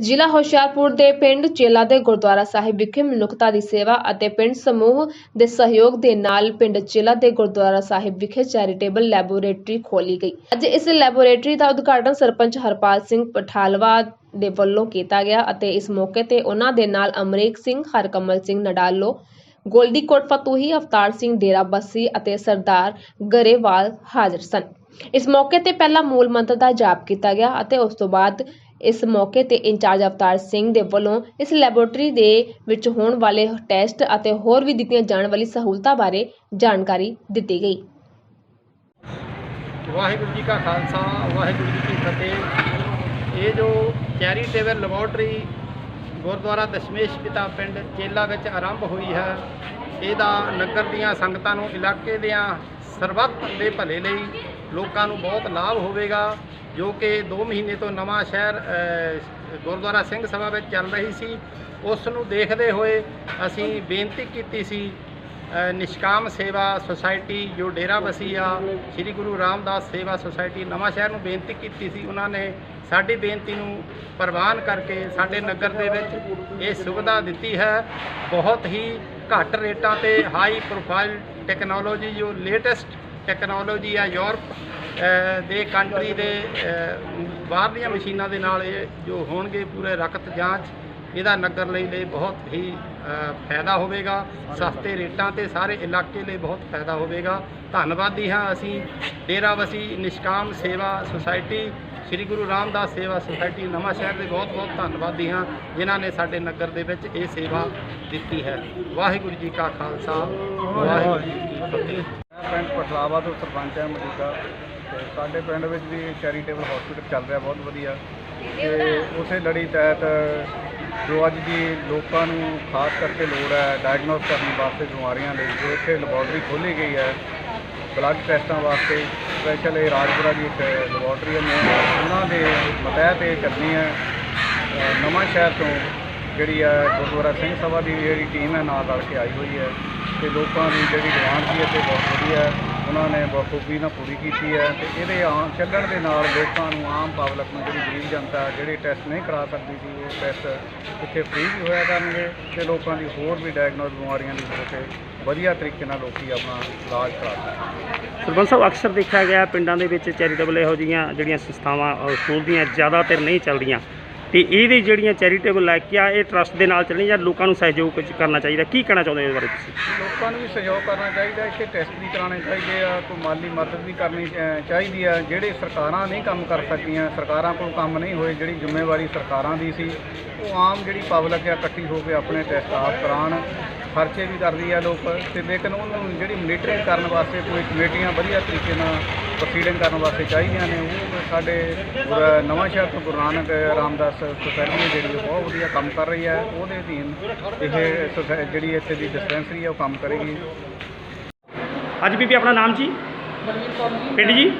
ਜ਼ਿਲ੍ਹਾ ਹੁਸ਼ਿਆਰਪੁਰ ਦੇ ਪਿੰਡ ਚੇਲਾ ਦੇ ਗੁਰਦੁਆਰਾ ਸਾਹਿਬ ਵਿਖੇ ਮਨੁੱਖਤਾ ਦੀ ਸੇਵਾ ਅਤੇ ਪਿੰਡ ਸਮੂਹ ਦੇ ਸਹਿਯੋਗ ਦੇ ਨਾਲ ਪਿੰਡ ਚੇਲਾ ਦੇ ਗੁਰਦੁਆਰਾ ਸਾਹਿਬ ਵਿਖੇ ਚੈਰੀਟੇਬਲ ਲੈਬੋਰੇਟਰੀ ਖੋਲੀ ਗਈ। ਅੱਜ ਇਸ ਲੈਬੋਰੇਟਰੀ ਦਾ ਉਦਘਾਟਨ ਸਰਪੰਚ ਹਰਪਾਲ ਸਿੰਘ ਪਠਾਲਵਾ ਦੇ ਵੱਲੋਂ ਕੀਤਾ ਗਿਆ ਅਤੇ ਇਸ ਮੌਕੇ ਤੇ ਉਹਨਾਂ ਦੇ ਨਾਲ ਅਮਰੀਕ ਸਿੰਘ, ਹਰਕਮਲ ਸਿੰਘ ਨਡਾਲੋ, ਗੋਲਡੀ ਕੋਟ ਫਤੂਹੀ, ਅਵਤਾਰ ਸਿੰਘ ਡੇਰਾ ਬੱਸੀ ਅਤੇ ਸਰਦਾਰ ਗਰੇਵਾਲ ਹਾਜ਼ਰ ਸਨ। ਇਸ ਮੌਕੇ ਤੇ ਪਹਿਲਾ ਮੂਲ ਮੰਤਰ ਦਾ ਜਾਪ ਕੀਤਾ ਗਿਆ ਅਤੇ ਉਸ ਤੋਂ ਬਾਅਦ ਇਸ ਮੌਕੇ ਤੇ ਇੰਚਾਰਜ ਅਵਤਾਰ ਸਿੰਘ ਦੇ ਵੱਲੋਂ ਇਸ ਲੈਬੋਰੇਟਰੀ ਦੇ ਵਿੱਚ ਹੋਣ ਵਾਲੇ ਟੈਸਟ ਅਤੇ ਹੋਰ ਵੀ ਦਿੱਤੀਆਂ ਜਾਣ ਵਾਲੀ ਸਹੂਲਤਾਂ ਬਾਰੇ ਜਾਣਕਾਰੀ ਦਿੱਤੀ ਗਈ। ਵਾਹਿਗੁਰੂ ਜੀ ਕਾ ਖਾਲਸਾ, ਵਾਹਿਗੁਰੂ ਜੀ ਕੀ ਫਤਿਹ। ਇਹ ਜੋ ਚੈਰੀਟੇਬਲ ਲੈਬੋਰਟਰੀ ਗੁਰਦੁਆਰਾ ਦਸ਼ਮੇਸ਼ ਪਿਤਾ ਪਿੰਡ ਚੇਲਾ ਵਿੱਚ ਆਰੰਭ ਹੋਈ ਹੈ, ਇਹਦਾ ਨਗਰ ਦੀਆਂ ਸੰਗਤਾਂ ਨੂੰ ਇਲਾਕੇ ਦੀਆਂ ਸਰਬੱਤ ਦੇ ਭਲੇ ਲਈ ਲੋਕਾਂ ਨੂੰ ਬਹੁਤ ਲਾਭ ਹੋਵੇਗਾ, ਜੋ ਕਿ 2 ਮਹੀਨੇ ਤੋਂ ਨਵਾਂ ਸ਼ਹਿਰ ਗੁਰਦੁਆਰਾ ਸਿੰਘ ਸਭਾ ਵਿੱਚ ਚੱਲ ਰਹੀ ਸੀ। ਉਸ ਨੂੰ ਦੇਖਦੇ ਹੋਏ ਅਸੀਂ ਬੇਨਤੀ ਕੀਤੀ ਸੀ ਨਿਸ਼ਕਾਮ ਸੇਵਾ ਸੁਸਾਇਟੀ ਜੋ ਡੇਰਾ ਬਸੀ ਆ ਸ੍ਰੀ ਗੁਰੂ ਰਾਮਦਾਸ ਸੇਵਾ ਸੁਸਾਇਟੀ ਨਵਾਂ ਸ਼ਹਿਰ ਨੂੰ ਬੇਨਤੀ ਕੀਤੀ ਸੀ, ਉਹਨਾਂ ਨੇ ਸਾਡੀ ਬੇਨਤੀ ਨੂੰ ਪ੍ਰਵਾਨ ਕਰਕੇ ਸਾਡੇ ਨਗਰ ਦੇ ਵਿੱਚ ਇਹ ਸੁਵਿਧਾ ਦਿੱਤੀ ਹੈ। ਬਹੁਤ ਹੀ ਘੱਟ ਰੇਟਾਂ ਤੇ ਹਾਈ ਪ੍ਰੋਫਾਈਲ ਟੈਕਨੋਲੋਜੀ ਜੋ ਲੇਟੈਸਟ ਟੈਕਨੋਲੋਜੀ ਆ ਯੂਰਪ ਦੇ ਕੰਟਰੀ ਦੇ ਬਾਹਰਲੀਆਂ ਮਸ਼ੀਨਾਂ ਦੇ ਨਾਲ ਇਹ ਜੋ ਹੋਣਗੇ ਪੂਰੇ ਰਕਤ ਜਾਂਚ, ਇਹਦਾ ਨਗਰ ਲਈ ਲਈ ਬਹੁਤ ਹੀ ਫਾਇਦਾ ਹੋਵੇਗਾ। ਸਸਤੇ ਰੇਟਾਂ ਤੇ ਸਾਰੇ ਇਲਾਕੇ ਲਈ ਬਹੁਤ ਫਾਇਦਾ ਹੋਵੇਗਾ। ਧੰਨਵਾਦੀ ਹਾਂ ਅਸੀਂ ਡੇਰਾਬਸੀ ਨਿਸ਼ਕਾਮ ਸੇਵਾ ਸੁਸਾਇਟੀ ਸ੍ਰੀ ਗੁਰੂ ਰਾਮਦਾਸ ਸੇਵਾ ਸੁਸਾਇਟੀ ਨਵਾਂ ਸ਼ਹਿਰ ਦੇ ਬਹੁਤ ਬਹੁਤ ਧੰਨਵਾਦੀ ਹਾਂ, ਜਿਨ੍ਹਾਂ ਨੇ ਸਾਡੇ ਨਗਰ ਦੇ ਵਿੱਚ ਇਹ ਸੇਵਾ ਦਿੱਤੀ ਹੈ। ਵਾਹਿਗੁਰੂ ਜੀ ਕਾ ਖਾਲਸਾ, ਵਾਹਿਗੁਰੂ ਜੀ ਕੀ ਫਤਿਹ। ਮੈਂ ਪਿੰਡ ਪਟਲਾਵਾ ਤੋਂ ਸਰਪੰਚ ਹਾਂ ਮੌਜੂਦਾ ਸਾਡੇ ਪਿੰਡ ਵਿੱਚ ਵੀ ਚੈਰੀਟੇਬਲ ਹਸਪੀਟਲ ਚੱਲ ਰਿਹਾ, ਬਹੁਤ ਵਧੀਆ। ਤੇ ਉਸੇ ਲੜੀ ਤਹਿਤ ਜੋ ਅੱਜ ਦੀ ਲੋਕਾਂ ਨੂੰ ਖਾਸ ਕਰਕੇ ਲੋੜ ਹੈ ਡਾਇਗਨੋਸ ਕਰਨ ਵਾਸਤੇ ਬਿਮਾਰੀਆਂ ਲਈ, ਜੋ ਇੱਥੇ ਲੈਬੋਰਟਰੀ ਖੋਲ੍ਹੀ ਗਈ ਹੈ ਬਲੱਡ ਟੈਸਟਾਂ ਵਾਸਤੇ ਸਪੈਸ਼ਲ ਇਹ ਰਾਜਪੁਰਾ ਦੀ ਇੱਕ ਲੈਬੋਰਟਰੀ ਹੈ। ਉਹਨਾਂ ਦੇ ਮਤਹਿਤ ਇਹ ਕਰਨੀ ਹੈ ਅ, ਨਵਾਂ ਸ਼ਹਿਰ ਤੋਂ ਜਿਹੜੀ ਹੈ ਗੁਰਦੁਆਰਾ ਸਿੰਘ ਸਭਾ ਦੀ ਜਿਹੜੀ ਟੀਮ ਹੈ ਨਾਲ ਰਲ ਕੇ ਆਈ ਹੋਈ ਹੈ। ਤੇ ਲੋਕਾਂ ਦੀ ਜਿਹੜੀ ਡਿਮਾਂਡ ਹੈ ਇੱਥੇ ਬਹੁਤ ਵਧੀਆ ਹੈ। ਉਹਨਾਂ ਨੇ ਬਖੂਬੀ ਨਾਲ ਪੂਰੀ ਕੀਤੀ ਹੈ ਤੇ ਇਹਦੇ ਆਮ ਚੱਲਣ ਦੇ ਨਾਲ ਲੋਕਾਂ ਨੂੰ ਆਮ ਪਬਲਿਕ ਨੂੰ ਜਿਹੜੀ ਗਰੀਬ ਜਨਤਾ ਜਿਹੜੇ ਟੈਸਟ ਨਹੀਂ ਕਰਾ ਸਕਦੀ ਸੀ, ਉਹ ਟੈਸਟ ਇੱਥੇ ਫ੍ਰੀ ਵੀ ਹੋਇਆ ਕਰਨਗੇ ਤੇ ਲੋਕਾਂ ਦੀ ਹੋਰ ਵੀ ਡਾਇਗਨੋਸ ਬਿਮਾਰੀਆਂ ਦੀ ਹੋ ਵਧੀਆ ਤਰੀਕੇ ਨਾਲ ਲੋਕੀ ਆਪਣਾ ਇਲਾਜ ਕਰਾ ਸਕਣ ਸਰਪੰਚ ਸਾਹਿਬ, ਅਕਸਰ ਦੇਖਿਆ ਗਿਆ ਪਿੰਡਾਂ ਦੇ ਵਿੱਚ ਚੈਰੀਟੇਬਲ ਇਹੋ ਜਿਹੀਆਂ ਜਿਹੜੀਆਂ ਸੰਸਥਾਵਾਂ ਸਕੂਲ ਦੀਆਂ ਜ਼ਿਆਦਾਤਰ ਨਹੀਂ ਚੱਲਦੀਆਂ। ਤੇ ਇਹਦੇ ਜਿਹੜੀਆਂ ਚੈਰੀਟੇਬਲ ਲੈ ਕੇ ਆ ਇਹ ਟਰਸਟ ਦੇ ਨਾਲ ਚੱਲਣੀ ਜਾਂ ਲੋਕਾਂ ਨੂੰ ਸਹਿਯੋਗ ਕੁਝ ਕਰਨਾ ਚਾਹੀਦਾ? ਕੀ ਕਹਿਣਾ ਚਾਹੁੰਦੇ ਹੋ ਇਸ ਬਾਰੇ ਤੁਸੀਂ? ਲੋਕਾਂ ਨੂੰ ਵੀ ਸਹਿਯੋਗ ਕਰਨਾ ਚਾਹੀਦਾ ਇੱਥੇ ਟੈਸਟ ਵੀ ਕਰਾਉਣੇ ਚਾਹੀਦੇ ਆ ਕੋਈ ਮਾਲੀ ਮਦਦ ਵੀ ਕਰਨੀ ਅ, ਚਾਹੀਦੀ ਆ। ਜਿਹੜੇ ਸਰਕਾਰਾਂ ਨਹੀਂ ਕੰਮ ਕਰ ਸਕਦੀਆਂ ਸਰਕਾਰਾਂ ਕੋਲ ਕੰਮ ਨਹੀਂ ਹੋਏ ਜਿਹੜੀ ਜ਼ਿੰਮੇਵਾਰੀ ਸਰਕਾਰਾਂ ਦੀ ਸੀ ਉਹ ਆਮ ਜਿਹੜੀ ਪਬਲਿਕ ਆ ਇਕੱਠੀ ਹੋ ਕੇ ਆਪਣੇ ਟੈਸਟ ਆਪ ਕਰਾਉਣ। ਖਰਚੇ ਵੀ ਕਰਦੀ ਆ ਲੋਕ। ਤੇ ਲੇਕਿਨ ਉਹਨੂੰ ਜਿਹੜੀ ਮੋਨੀਟਰਿੰਗ ਕਰਨ ਵਾਸਤੇ ਕੋਈ ਕਮੇਟੀਆਂ ਵਧੀਆ ਤਰੀਕੇ ਨਾਲ ਪ੍ਰੋਸੀਡਿੰਗ ਕਰਨ ਵਾਸਤੇ ਚਾਹੀਦੀਆਂ ਨੇ। ਉਹ ਸਾਡੇ ਨਵਾਂ ਸ਼ਹਿਰ ਤੋਂ ਗੁਰੂ ਨਾਨਕ ਰਾਮਦਾਸ ਸੁਸਾਇਟੀ ਜਿਹੜੀ ਉਹ ਬਹੁਤ ਵਧੀਆ ਕੰਮ ਕਰ ਰਹੀ ਹੈ। ਉਹਦੇ ਅਧੀਨ ਇਹ ਸੁਸਾਇ- ਜਿਹੜੀ ਇੱਥੇ ਦੀ ਡਿਸਪੈਂਸਰੀ ਹੈ ਉਹ ਕੰਮ ਕਰੇਗੀ। ਅੱਜ ਬੀਬੀ ਆਪਣਾ ਨਾਮ ਜੀ? ਬਲਵੀਰ ਕੌਰ ਜੀ। ਪਿੰਡ ਜੀ?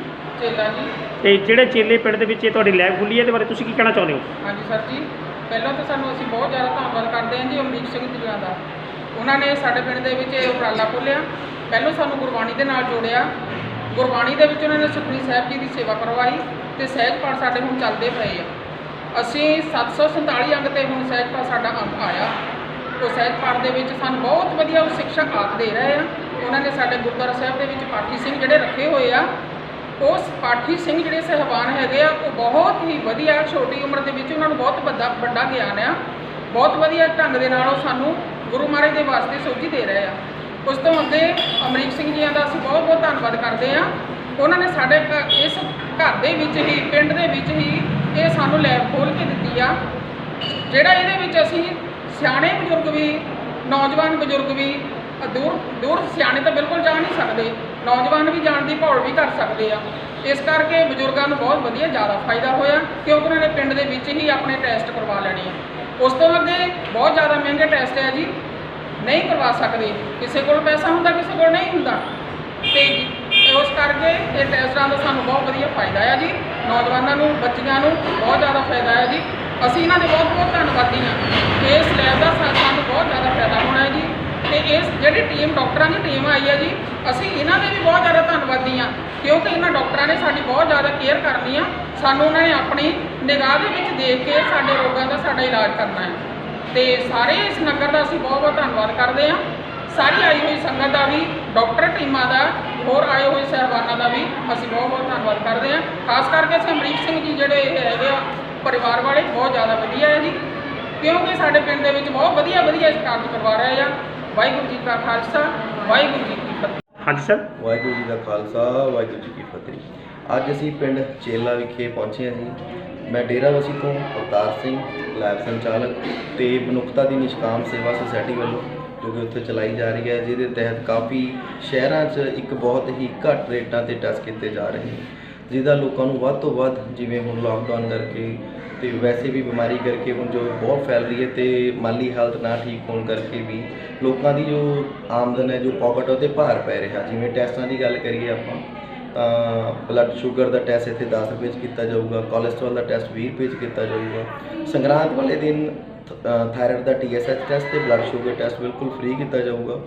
ਚੇਲਾ ਜੀ। ਤੇ ਜਿਹੜੇ ਚੇਲੇ ਪਿੰਡ ਦੇ ਵਿੱਚ ਇਹ ਤੁਹਾਡੀ ਲੈਬ ਖੁੱਲੀ ਹੈ ਇਹਦੇ ਬਾਰੇ ਤੁਸੀਂ ਕੀ ਕਹਿਣਾ ਚਾਹੁੰਦੇ ਹੋ? ਹਾਂਜੀ ਸਰ ਜੀ ਪਹਿਲਾਂ ਤਾਂ ਸਾਨੂੰ ਅਸੀਂ ਬਹੁਤ ਜ਼ਿਆਦਾ ਧੰਨਵਾਦ ਕਰਦੇ ਹਾਂ ਜੀ ਅਮਰੀਕ ਸਿੰਘ ਜੀ ਦਾ। ਉਹਨਾਂ ਨੇ ਸਾਡੇ ਪਿੰਡ ਦੇ ਵਿੱਚ ਇਹ ਉਪਰਾਲਾ ਖੋਲ੍ਹਿਆ। ਪਹਿਲਾਂ ਸਾਨੂੰ ਗੁਰਬਾਣੀ ਦੇ ਨਾਲ ਜੋੜਿਆ। ਗੁਰਬਾਣੀ ਦੇ ਵਿੱਚ ਉਹਨਾਂ ਨੇ ਸੁਖਮਨੀ ਸਾਹਿਬ ਜੀ ਦੀ ਸੇਵਾ ਕਰਵਾਈ ਤੇ ਸਹਿਜ ਪਾਠ ਸਾਡੇ ਹੁਣ ਚੱਲਦੇ ਪਏ ਆ। ਅਸੀਂ 747 ਅੰਗ ਤੇ ਹੁਣ ਸਹਿਜ ਪਾਠ ਸਾਡਾ ਅੰਗ ਆਇਆ। ਉਹ ਸਹਿਜ ਪਾਠ ਦੇ ਵਿੱਚ ਸਾਨੂੰ ਬਹੁਤ ਵਧੀਆ ਉਹ ਸਿੱਖਿਆ ਆਪ ਦੇ ਰਹੇ ਆ। ਉਹਨਾਂ ਨੇ ਸਾਡੇ ਗੁਰਦੁਆਰਾ ਸਾਹਿਬ ਦੇ ਵਿੱਚ ਪਾਠੀ ਸਿੰਘ ਜਿਹੜੇ ਰੱਖੇ ਹੋਏ ਆ, ਉਸ ਪਾਠੀ ਸਿੰਘ ਜਿਹੜੇ ਸਹਿਬਾਨ ਹੈਗੇ ਆ, ਉਹ ਬਹੁਤ ਹੀ ਵਧੀਆ ਛੋਟੀ ਉਮਰ ਦੇ ਵਿੱਚ ਉਹਨਾਂ ਨੂੰ ਬਹੁਤ ਵੱਡਾ ਵੱਡਾ ਗਿਆਨ ਆ। ਬਹੁਤ ਵਧੀਆ ਢੰਗ ਦੇ ਨਾਲ ਉਹ ਸਾਨੂੰ ਗੁਰੂ ਮਹਾਰਾਜ ਦੇ ਵਾਸਤੇ ਸੋਝੀ ਦੇ ਰਹੇ ਆ। ਉਸ ਤੋਂ ਅੱਗੇ ਅਮਰੀਕ ਸਿੰਘ ਜੀ ਦਾ ਅਸੀਂ ਬਹੁਤ ਬਹੁਤ ਧੰਨਵਾਦ ਕਰਦੇ ਹਾਂ। ਉਹਨਾਂ ਨੇ ਸਾਡੇ ਘ- ਇਸ ਘਰ ਦੇ ਵਿੱਚ ਹੀ, ਪਿੰਡ ਦੇ ਵਿੱਚ ਹੀ ਇਹ ਸਾਨੂੰ ਲੈਬ ਖੋਲ੍ਹ ਕੇ ਦਿੱਤੀ ਆ। ਜਿਹੜਾ ਇਹਦੇ ਵਿੱਚ ਅਸੀਂ ਸਿਆਣੇ ਬਜ਼ੁਰਗ ਵੀ, ਨੌਜਵਾਨ ਬਜ਼ੁਰਗ ਵੀ, ਦੂਰ ਦੂਰ ਸਿਆਣੇ ਤਾਂ ਬਿਲਕੁਲ ਜਾ ਨਹੀਂ ਸਕਦੇ, ਨੌਜਵਾਨ ਵੀ ਜਾਣ ਦੀ ਭੌਲ ਵੀ ਕਰ ਸਕਦੇ ਆ। ਇਸ ਕਰਕੇ ਬਜ਼ੁਰਗਾਂ ਨੂੰ ਬਹੁਤ ਵਧੀਆ ਜ਼ਿਆਦਾ ਫਾਇਦਾ ਹੋਇਆ, ਕਿਉਂਕਿ ਉਹਨਾਂ ਨੇ ਪਿੰਡ ਦੇ ਵਿੱਚ ਹੀ ਆਪਣੇ ਟੈਸਟ ਕਰਵਾ ਲੈਣੇ ਆ। ਉਸ ਤੋਂ ਅੱਗੇ ਬਹੁਤ ਜ਼ਿਆਦਾ ਮਹਿੰਗੇ ਟੈਸਟ ਹੈ ਜੀ। ਨਹੀਂ ਕਰਵਾ ਸਕਦੇ। ਕਿਸੇ ਕੋਲ ਪੈਸਾ ਹੁੰਦਾ, ਕਿਸੇ ਕੋਲ ਨਹੀਂ ਹੁੰਦਾ। ਤੇ ਉਸ ਕਰਕੇ ਇਹ ਟੈਸਟਾਂ ਦਾ ਸਾਨੂੰ ਬਹੁਤ ਵਧੀਆ ਫਾਇਦਾ ਆ ਜੀ। ਨੌਜਵਾਨਾਂ ਨੂੰ, ਬੱਚਿਆਂ ਨੂੰ ਬਹੁਤ ਜ਼ਿਆਦਾ ਫਾਇਦਾ ਆ ਜੀ। ਅਸੀਂ ਇਹਨਾਂ ਦੇ ਬਹੁਤ ਬਹੁਤ ਧੰਨਵਾਦੀ ਹਾਂ। ਇਸ ਲੈਬ ਦਾ ਸਾਨੂੰ ਬਹੁਤ ਜ਼ਿਆਦਾ ਫਾਇਦਾ ਹੋਣਾ ਹੈ ਜੀ। ਤੇ ਇਸ ਜਿਹੜੀ ਟੀਮ ਡਾਕਟਰਾਂ ਦੀ ਟੀਮ ਆਈ ਹੈ ਜੀ, ਅਸੀਂ ਇਹਨਾਂ ਦੇ ਵੀ ਬਹੁਤ ਜ਼ਿਆਦਾ ਧੰਨਵਾਦੀ ਹਾਂ। ਕਿਉਂਕਿ ਇਹਨਾਂ ਡਾਕਟਰਾਂ ਨੇ ਸਾਡੀ ਬਹੁਤ ਜ਼ਿਆਦਾ ਕੇਅਰ ਕਰਨੀ ਆ। ਸਾਨੂੰ ਉਹਨਾਂ ਨੇ ਆਪਣੀ ਨਿਗਾਹ ਦੇ ਵਿੱਚ ਦੇਖ ਕੇ ਸਾਡੇ ਰੋਗਾਂ ਦਾ ਸਾਡਾ ਇਲਾਜ ਕਰਨਾ ਹੈ। ਤੇ ਸਾਰੇ ਇਸ ਨਗਰ ਦਾ ਅਸੀਂ ਬਹੁਤ ਬਹੁਤ ਧੰਨਵਾਦ ਕਰਦੇ ਹਾਂ। ਸਾਰੀ ਆਈ ਹੋਈ ਸੰਗਤ ਦਾ ਵੀ ਡਾਕਟਰ ਟੀਮਾਂ ਦਾ ਹੋਰ ਆਏ ਹੋਏ ਸਹਿਬਾਨਾਂ ਦਾ ਵੀ ਅਸੀਂ ਬਹੁਤ ਬਹੁਤ ਧੰਨਵਾਦ ਕਰਦੇ ਹਾਂ। ਖਾਸ ਕਰਕੇ ਅਸੀਂ ਅਮਰੀਕ ਸਿੰਘ ਜੀ ਜਿਹੜੇ ਇਹ ਹੈਗੇ ਆ ਪਰਿਵਾਰ ਵਾਲੇ ਬਹੁਤ ਜ਼ਿਆਦਾ ਵਧੀਆ ਹੈ ਜੀ। ਕਿਉਂਕਿ ਸਾਡੇ ਪਿੰਡ ਦੇ ਵਿੱਚ ਬਹੁਤ ਵਧੀਆ ਵਧੀਆ ਇਸ ਕਾਰਜ ਕਰਵਾ ਰਹੇ ਆ। ਵਾਹਿਗੁਰੂ ਜੀ ਕਾ ਖਾਲਸਾ ਵਾਹਿਗੁਰੂ ਜੀ ਕੀ ਫਤਿਹ। ਹਾਂਜੀ ਸਰ। ਵਾਹਿਗੁਰੂ ਜੀ ਦਾ ਖਾਲਸਾ ਵਾਹਿਗੁਰੂ ਜੀ ਕੀ ਫਤਿਹ। ਅੱਜ ਅਸੀਂ ਪਿੰਡ ਚੇਲਾ ਵਿਖੇ ਪਹੁੰਚੇ ਹਾਂ ਜੀ। ਮੈਂ ਡੇਰਾਬੱਸੀ ਤੋਂ ਅਵਤਾਰ ਸਿੰਘ, ਲੈਬ ਸੰਚਾਲਕ ਤੇ ਮਨੁੱਖਤਾ ਦੀ ਨਿਸ਼ਕਾਮ ਸੇਵਾ ਸੁਸਾਇਟੀ ਵੱਲੋਂ ਜੋ ਕਿ ਉੱਥੇ ਚਲਾਈ ਜਾ ਰਹੀ ਹੈ, ਜਿਹਦੇ ਤਹਿਤ ਕਾਫੀ ਸ਼ਹਿਰਾਂ 'ਚ ਇੱਕ ਬਹੁਤ ਹੀ ਘੱਟ ਰੇਟਾਂ ਤੇ ਟੈਸਟ ਕੀਤੇ ਜਾ ਰਹੇ ਨੇ, ਜਿਹਦਾ ਲੋਕਾਂ ਨੂੰ ਵੱਧ ਤੋਂ ਵੱਧ ਜਿਵੇਂ ਹੁਣ ਲਾਕਡਾਊਨ ਕਰਕੇ ਤੇ ਵੈਸੇ ਵੀ ਬਿਮਾਰੀ ਕਰਕੇ ਹੁਣ ਜੋ ਬਹੁਤ ਫੈਲ ਰਹੀ ਹੈ ਤੇ ਮਾਲੀ ਹਾਲਤ ਨਾ ਠੀਕ ਹੋਣ ਕਰਕੇ ਵੀ ਲੋਕਾਂ ਦੀ ਜੋ ਆਮਦਨ ਹੈ, ਜੋ ਪਾਕਟ ਉਹਦੇ ਭਾਰ ਪੈ ਰਿਹਾ। ਜਿਵੇਂ ਟੈਸਟਾਂ ਦੀ ਗੱਲ ਕਰੀਏ ਆਪਾਂ ਤਾਂ ਬਲੱਡ ਸ਼ੂਗਰ ਦਾ ਟੈਸਟ ਇੱਥੇ 10 ਰੁਪਏ 'ਚ ਕੀਤਾ ਜਾਊਗਾ ਕੋਲੇਸਟ੍ਰੋਲ ਦਾ ਟੈਸਟ 20 ਰੁਪਏ 'ਚ ਕੀਤਾ ਜਾਊਗਾ। ਸੰਗਰਾਂਦ ਵਾਲੇ ਦਿਨ ਥਾਇਰਾਇਡ ਦਾ ਟੀਐਸਐਚ ਟੈਸਟ ਤੇ ਬਲੱਡ ਸ਼ੂਗਰ ਟੈਸਟ ਬਿਲਕੁਲ ਫ੍ਰੀ ਕੀਤਾ ਜਾਊਗਾ।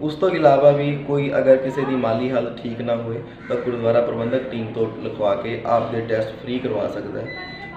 ਉਸ ਤੋਂ ਇਲਾਵਾ ਵੀ ਕੋਈ ਅਗਰ ਕਿਸੇ ਦੀ ਮਾਲੀ ਹਾਲਤ ਠੀਕ ਨਾ ਹੋਏ, ਤਾਂ ਗੁਰਦੁਆਰਾ ਪ੍ਰਬੰਧਕ ਟੀਮ ਤੋਂ ਲਿਖਵਾ ਕੇ ਆਪ ਦੇ ਟੈਸਟ ਫ੍ਰੀ ਕਰਵਾ ਸਕਦਾ ਹੈ।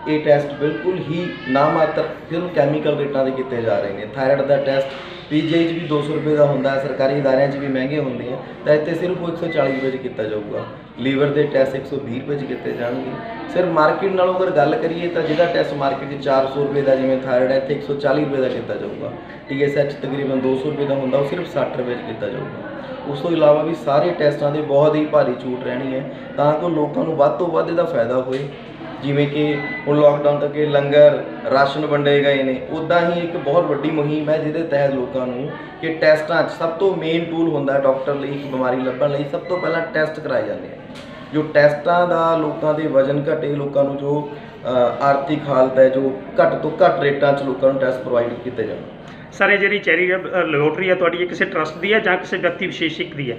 ਇਹ ਟੈਸਟ ਬਿਲਕੁਲ ਹੀ ਨਾ ਮਾਤਰ ਸਿਰਫ ਕੈਮੀਕਲ ਰੇਟਾਂ ਦੇ ਕੀਤੇ ਜਾ ਰਹੇ ਨੇ। ਥਾਇਰਾਇਡ ਦਾ ਟੈਸਟ ਪੀਜੀਆਈ 'ਚ ਵੀ 200 ਰੁਪਏ ਦਾ ਹੁੰਦਾ ਹੈ, ਸਰਕਾਰੀ ਅਦਾਰਿਆਂ 'ਚ ਵੀ ਮਹਿੰਗੇ ਹੁੰਦੇ ਆ। ਤਾਂ ਇੱਥੇ ਸਿਰਫ ਉਹ 140 ਰੁਪਏ 'ਚ ਕੀਤਾ ਜਾਊਗਾ। ਲੀਵਰ ਦੇ ਟੈਸਟ 120 ਰੁਪਏ 'ਚ ਕੀਤੇ ਜਾਣਗੇ। ਸਿਰਫ ਮਾਰਕੀਟ ਨਾਲੋਂ ਅਗਰ ਗੱਲ ਕਰੀਏ ਤਾਂ ਜਿਹਦਾ ਟੈਸਟ ਮਾਰਕੀਟ 'ਚ 400 ਰੁਪਏ ਦਾ ਜਿਵੇਂ ਥਾਇਰਾਇਡ ਹੈ, ਇੱਥੇ 140 ਰੁਪਏ ਦਾ ਕੀਤਾ ਜਾਊਗਾ। ਟੀਐਸਐਚ ਤਕਰੀਬਨ 200 ਰੁਪਏ ਦਾ ਹੁੰਦਾ, ਉਹ ਸਿਰਫ 60 ਰੁਪਏ 'ਚ ਕੀਤਾ ਜਾਊਗਾ। ਉਸ ਤੋਂ ਇਲਾਵਾ ਵੀ ਸਾਰੇ ਟੈਸਟਾਂ ਦੇ ਬਹੁਤ ਹੀ ਭਾਰੀ ਛੂਟ ਰਹਿਣੀ ਹੈ, ਤਾਂ ਕਿ ਲੋਕਾਂ ਨੂੰ ਵੱਧ ਤੋਂ ਵੱਧ ਇਹਦਾ ਫਾਇਦਾ ਹੋਏ। ਜਿਵੇਂ ਕਿ ਹੁਣ ਲੋਕਡਾਊਨ ਤੱਕ ਇਹ ਲੰਗਰ, ਰਾਸ਼ਨ ਵੰਡੇ ਗਏ ਨੇ ਉਦਾਂ ਹੀ ਇੱਕ ਬਹੁਤ ਵੱਡੀ ਮੁਹਿੰਮ ਹੈ ਜਿਹਦੇ ਤਹਿਤ ਲੋਕਾਂ ਨੂੰ ਕਿ ਟੈਸਟਾਂ 'ਚ ਸਭ ਤੋਂ ਮੇਨ ਟੂਲ ਹੁੰਦਾ ਹੈ ਡਾਕਟਰ ਲਈ ਇੱਕ ਬਿਮਾਰੀ ਲੱਭਣ ਲਈ, ਸਭ ਤੋਂ ਪਹਿਲਾਂ ਟੈਸਟ ਕਰਾਏ ਜਾਂਦੇ ਆ। ਜੋ ਟੈਸਟਾਂ ਦਾ ਲੋਕਾਂ ਦੇ ਵਜਨ ਘਟੇ, ਲੋਕਾਂ ਨੂੰ ਜੋ ਆਰਥਿਕ ਹਾਲਤ ਹੈ, ਜੋ ਘੱਟ ਤੋਂ ਘੱਟ ਰੇਟਾਂ 'ਚ ਲੋਕਾਂ ਨੂੰ ਟੈਸਟ ਪ੍ਰੋਵਾਈਡ ਕੀਤੇ ਜਾਣ। ਸਰ, ਇਹ ਜਿਹੜੀ ਚੈਰੀ ਲੈਬੋਰਟਰੀ ਹੈ, ਤੁਹਾਡੀ ਇਹ ਕਿਸੇ ਟਰਸਟ ਦੀ ਹੈ ਜਾਂ ਕਿਸੇ ਵਿਅਕਤੀ ਵਿਸ਼ੇਸ਼ਿਕ ਦੀ ਹੈ?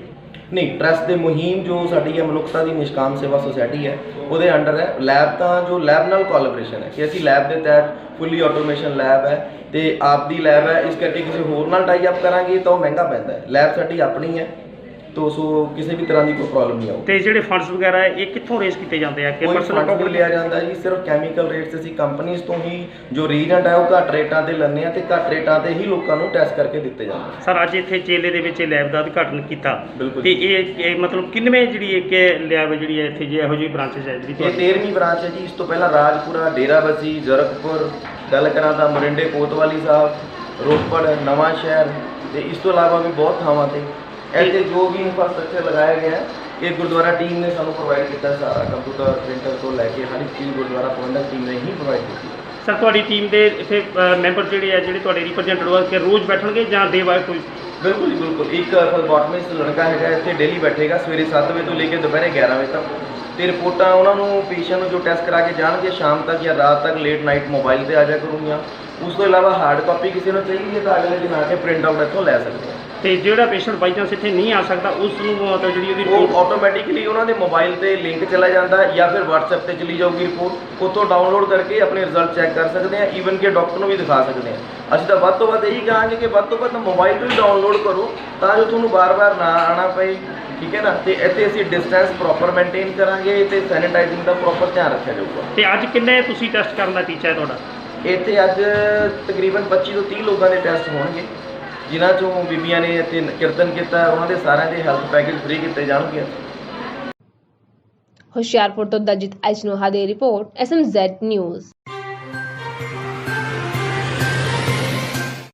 ਨਹੀਂ ਟਰਸਟ ਦੇ ਮੁਹਿੰਮ ਜੋ ਸਾਡੀ ਹੈ, ਮਨੁੱਖਤਾ ਦੀ ਨਿਸ਼ਕਾਮ ਸੇਵਾ ਸੁਸਾਇਟੀ ਹੈ, ਉਹਦੇ ਅੰਡਰ ਹੈ। ਲੈਬ ਤਾਂ ਜੋ ਲੈਬ ਨਾਲ ਕੋਲੈਬੋਰੇਸ਼ਨ ਹੈ, ਕਿ ਅਸੀਂ ਲੈਬ ਦੇ ਤਹਿਤ ਫੁੱਲੀ ਆਟੋਮੇਸ਼ਨ ਲੈਬ ਹੈ ਤੇ ਆਪ ਦੀ ਲੈਬ ਹੈ, ਇਸ ਕਰਕੇ ਕਿਸੇ ਹੋਰ ਨਾਲ ਟਾਈ ਅਪ ਕਰਾਂਗੇ, ਤਾਂ ਉਹ ਮਹਿੰਗਾ ਪੈਂਦਾ ਹੈ। ਲੈਬ ਸਾਡੀ ਆਪਣੀ ਹੈ। ਤੋ ਸੋ ਕਿਸੇ ਵੀ ਤਰ੍ਹਾਂ ਦੀ ਕੋਈ ਪ੍ਰੋਬਲਮ ਨਹੀਂ ਆਊਗੀ। ਤੇ ਜਿਹੜੇ ਫੰਡਸ ਵਗੈਰਾ ਹੈ ਇਹ ਕਿੱਥੋਂ ਰੇਜ਼ ਕੀਤੇ ਜਾਂਦੇ ਆ? ਕਿ ਕੋਈ ਪਰਸਨਲ ਫੰਡ ਨਹੀਂ ਲਿਆ ਜਾਂਦਾ ਜੀ ਸਿਰਫ ਕੈਮੀਕਲ ਰੇਟਸ ਅਸੀਂ ਕੰਪਨੀਆਂ ਤੋਂ ਹੀ ਜੋ ਰੀਜੈਂਟ ਹੈ ਉਹ ਘੱਟ ਰੇਟਾਂ ਤੇ ਲੈਂਦੇ ਆ ਤੇ ਘੱਟ ਰੇਟਾਂ ਤੇ ਹੀ ਲੋਕਾਂ ਨੂੰ ਟੈਸਟ ਕਰਕੇ ਦਿੱਤੇ ਜਾਂਦੇ ਸਰ ਅੱਜ ਇੱਥੇ ਚੇਲੇ ਦੇ ਵਿੱਚ ਲੈਬ ਦਾ ਉਦਘਾਟਨ ਕੀਤਾ। ਬਿਲਕੁਲ। ਤੇ ਇਹ ਇਹ ਮਤਲਬ ਕਿੰਨਵੇਂ ਜਿਹੜੀ ਇੱਕ ਲੈਬ ਜਿਹੜੀ ਹੈ ਇੱਥੇ ਜੇ ਇਹੋ ਜਿਹੀ ਬ੍ਰਾਂਚਸ ਹੈ ਜਿਹੜੀ ਇਹ ਤੁਹਾਡੀ? 13ਵੀਂ ਬ੍ਰਾਂਚ ਹੈ ਜੀ। ਇਸ ਤੋਂ ਪਹਿਲਾਂ ਰਾਜਪੁਰਾ ਡੇਰਾਬੱਸੀ ਜ਼ਰਕਪੁਰ ਗੱਲ ਕਰਾਂ ਤਾਂ ਮਰਿੰਡੇ ਕੋਤਵਾਲੀ ਸਾਹਿਬ ਰੋਪੜ ਨਵਾਂ ਸ਼ਹਿਰ ਤੇ ਇਸ ਤੋਂ ਇਲਾਵਾ ਵੀ ਬਹੁਤ ਥਾਵਾਂ ਤੇ ਇੱਥੇ ਜੋ ਵੀ ਇਨਫਰਾਸਟ੍ਰਕਚਰ ਲਗਾਇਆ ਗਿਆ ਹੈ ਇਹ ਗੁਰਦੁਆਰਾ ਟੀਮ ਨੇ ਸਾਨੂੰ ਪ੍ਰੋਵਾਈਡ ਕੀਤਾ ਸਾਰਾ ਕੰਪਿਊਟਰ ਪ੍ਰਿੰਟਰ ਤੋਂ ਲੈ ਕੇ ਹਰ ਇੱਕ ਚੀਜ਼ ਗੁਰਦੁਆਰਾ ਪ੍ਰਬੰਧਕ ਟੀਮ ਨੇ ਹੀ ਪ੍ਰੋਵਾਈਡ ਕੀਤੀ ਹੈ। ਸਰ ਤੁਹਾਡੀ ਟੀਮ ਦੇ ਇੱਥੇ ਮੈਂਬਰ ਜਿਹੜੇ ਆ ਜਿਹੜੇ ਤੁਹਾਡੇ ਰਿਪਰੈਜ਼ੈਂਟੇਟਿਵ ਆ ਕਿ ਰੋਜ਼ ਬੈਠਣਗੇ ਜਾਂ ਡੇ ਬਾਏ ਕੋਈ? ਬਿਲਕੁਲ ਜੀ ਬਿਲਕੁਲ। ਇੱਕ ਫਲਬੋਟਮਿਸਟ ਲੜਕਾ ਹੈਗਾ ਇੱਥੇ ਡੇਲੀ ਬੈਠੇਗਾ ਸਵੇਰੇ 7 ਵਜੇ ਤੋਂ ਲੈ ਕੇ ਦੁਪਹਿਰੇ 11 ਵਜੇ ਤੱਕ। ਤੇ ਰਿਪੋਰਟਾਂ ਉਹਨਾਂ ਨੂੰ ਪੇਸ਼ੈਂਟ ਨੂੰ ਜੋ ਟੈਸਟ ਕਰਾ ਕੇ ਜਾਣਗੇ ਸ਼ਾਮ ਤੱਕ ਜਾਂ ਰਾਤ ਤੱਕ ਲੇਟ ਨਾਈਟ ਮੋਬਾਈਲ ਤੇ ਆ ਜਾ ਕਰੂੰਗੀਆਂ। ਉਸ ਤੋਂ ਇਲਾਵਾ ਹਾਰਡ ਕਾਪੀ ਕਿਸੇ ਨੂੰ ਚਾਹੀਦੀ ਹੈ ਤਾਂ ਅਗਲੇ ਦਿਨ ਆ ਕੇ ਪ੍ਰਿੰਟ ਆਊਟ ਇੱਥੋਂ ਲੈ ਸਕਦੇ ਆ। ਤੇ ਜਿਹੜਾ ਪੇਸ਼ੈਂਟ ਬਾਈ ਚਾਂਸ ਇੱਥੇ ਨਹੀਂ ਆ ਸਕਦਾ ਉਸ ਨੂੰ ਮਤਲਬ ਜਿਹੜੀ ਉਹਦੀ ਉਹ ਆਟੋਮੈਟਿਕਲੀ ਉਹਨਾਂ ਦੇ ਮੋਬਾਈਲ ਤੇ ਲਿੰਕ ਚਲਾ ਜਾਂਦਾ ਹੈ ਜਾਂ ਫਿਰ WhatsApp ਤੇ ਚਲੀ ਜਾਊਗੀ ਰਿਪੋਰਟ ਉੱਥੋਂ ਡਾਊਨਲੋਡ ਕਰਕੇ ਆਪਣੇ ਰਿਜ਼ਲਟ ਚੈੱਕ ਕਰ ਸਕਦੇ ਆ ਈਵਨ ਕਿ ਡਾਕਟਰ ਨੂੰ ਵੀ ਦਿਖਾ ਸਕਦੇ ਆ ਅਸੀਂ ਤਾਂ ਵੱਧ ਤੋਂ ਵੱਧ ਇਹੀ ਕਹਾਂਗੇ ਕਿ ਵੱਧ ਤੋਂ ਵੱਧ ਮੋਬਾਈਲ ਤੋਂ ਹੀ ਡਾਊਨਲੋਡ ਕਰੋ ਤਾਂ ਜੋ ਤੁਹਾਨੂੰ ਬਾਰ-ਬਾਰ ਨਾ ਆਣਾ ਪਏ ਠੀਕ ਹੈ ਨਾ? ਤੇ ਇੱਥੇ ਅਸੀਂ ਡਿਸਟੈਂਸ ਪ੍ਰੋਪਰ ਮੇਨਟੇਨ ਕਰਾਂਗੇ ਤੇ ਸੈਨੀਟਾਈਜ਼ਿੰਗ ਦਾ ਪ੍ਰੋਪਰ ਧਿਆਨ ਰੱਖਿਆ ਜਾਊਗਾ। ਤੇ ਅੱਜ ਕਿੰਨੇ ਤੁਸੀਂ ਟੈਸਟ ਕਰਨ ਦਾ ਟੀਚਾ ਹੈ ਤੁਹਾਡਾ? ਇੱਥੇ ਅੱਜ ਤਕਰੀਬਨ 25 ਤੋਂ 30 ਲੋਕਾਂ ਦੇ ਟੈਸਟ ਹੋਣਗੇ। ਜਿਨ੍ਹਾਂ ਚੋਂ ਬੀਬੀਆਂ ਨੇ ਇੱਥੇ ਕੀਰਤਨ ਕੀਤਾ, ਉਹਨਾਂ ਦੇ ਸਾਰਿਆਂ ਦੇ ਹੈਲਥ ਪੈਕੇਜ ਫ੍ਰੀ ਕੀਤੇ ਜਾਣਗੇ। ਹੁਸ਼ਿਆਰਪੁਰ ਤੋਂ ਦਜਿਤ ਐਚਨੋਹਾ ਦੀ ਰਿਪੋਰਟ ਐਸਐਮਜ਼ੈਡ ਨਿਊਜ਼।